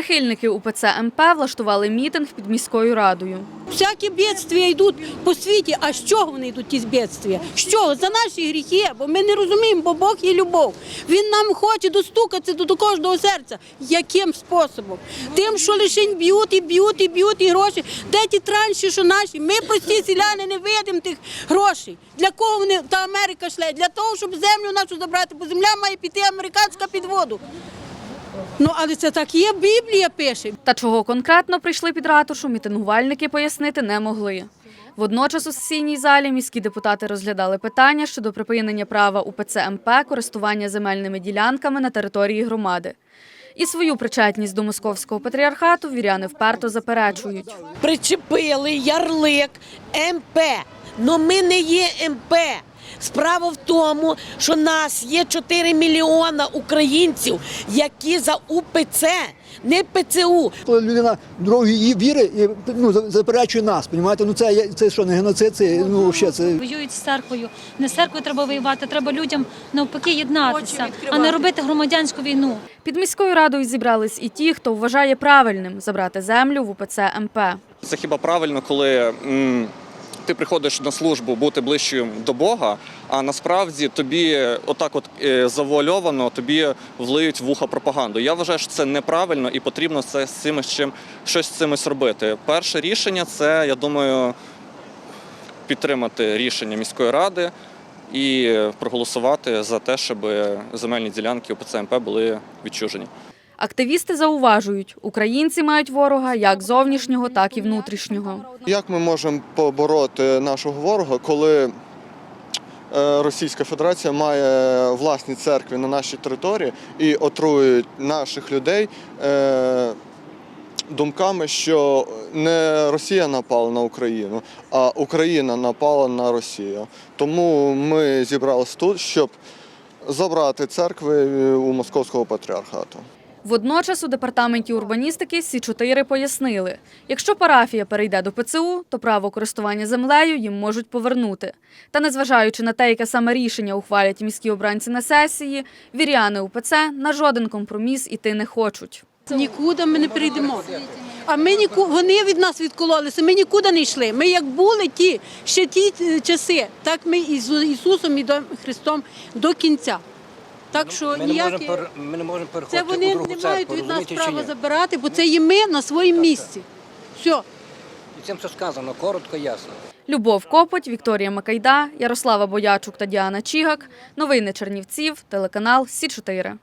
Прихильники УПЦ МП влаштували мітинг під міською радою. Всякі бідствия йдуть по світі. А з чого вони йдуть ті бідствия? З чого? За наші гріхи, бо ми не розуміємо, бо Бог є любов. Він нам хоче достукатися до, кожного серця. Яким способом? Тим, що лише б'ють і б'ють і б'ють і гроші. Де ті транші, що наші? Ми прості селяни не видимо тих грошей. Для кого вони та Америка шле? Для того, щоб землю нашу забрати, бо земля має піти американська під воду. Ну, але це так є, Біблія пише. Та чого конкретно прийшли під ратушу, мітингувальники пояснити не могли. Водночас у сесійній залі міські депутати розглядали питання щодо припинення права УПЦ МП користування земельними ділянками на території громади. І свою причетність до московського патріархату віряни вперто заперечують. причепили ярлик МП. Но ми не є МП. Справа в тому, що нас є 4 мільйона українців, які за УПЦ, не ПЦУ. Коли людина другої віри і ну, заперечує нас, понімаєте? Ну це, це що, не геноцид, це, ну, взагалі, це воюють з церквою. Не з церквою треба воювати, треба людям навпаки єднатися, а не робити громадянську війну. Під міською радою зібрались і ті, хто вважає правильним забрати землю в УПЦ МП. Це хіба правильно, коли м, ти приходиш на службу бути ближчим до Бога, а насправді тобі отак от е, завуальовано тобі влиють вуха пропаганду. Я вважаю, що це неправильно і потрібно це з цим чим щось з цимось робити. Перше рішення це, я думаю, підтримати рішення міської ради і проголосувати за те, щоб земельні ділянки ОПЦ МП були відчужені. Активісти зауважують, українці мають ворога як зовнішнього, так і внутрішнього. Як ми можемо побороти нашого ворога, коли е, Російська Федерація має власні церкви на нашій території і отруюють наших людей е, думками, що не Росія напала на Україну, а Україна напала на Росію. Тому ми зібралися тут, щоб забрати церкви у Московського патріархату. Водночас у департаменті урбаністики Сі 4 пояснили, якщо парафія перейде до ПЦУ, то право користування землею їм можуть повернути. Та незважаючи на те, яке саме рішення ухвалять міські обранці на сесії, віряни УПЦ на жоден компроміс іти не хочуть. Нікуди ми не прийдемо. А ми ніку вони від нас відкололися. Ми нікуди не йшли. Ми як були ті ще ті е, часи, так ми і з Ісусом і до Христом до кінця. Так що Ми не, ніякі можемо, ми не можемо переходити це вони у другу не церкву, мають від нас права забирати, бо це є ми на своєму місці. Все. І цим все сказано, коротко, ясно. Любов Копоть, Вікторія Макайда, Ярослава Боячук та Діана Чігак. Новини Чернівців, телеканал Сі 4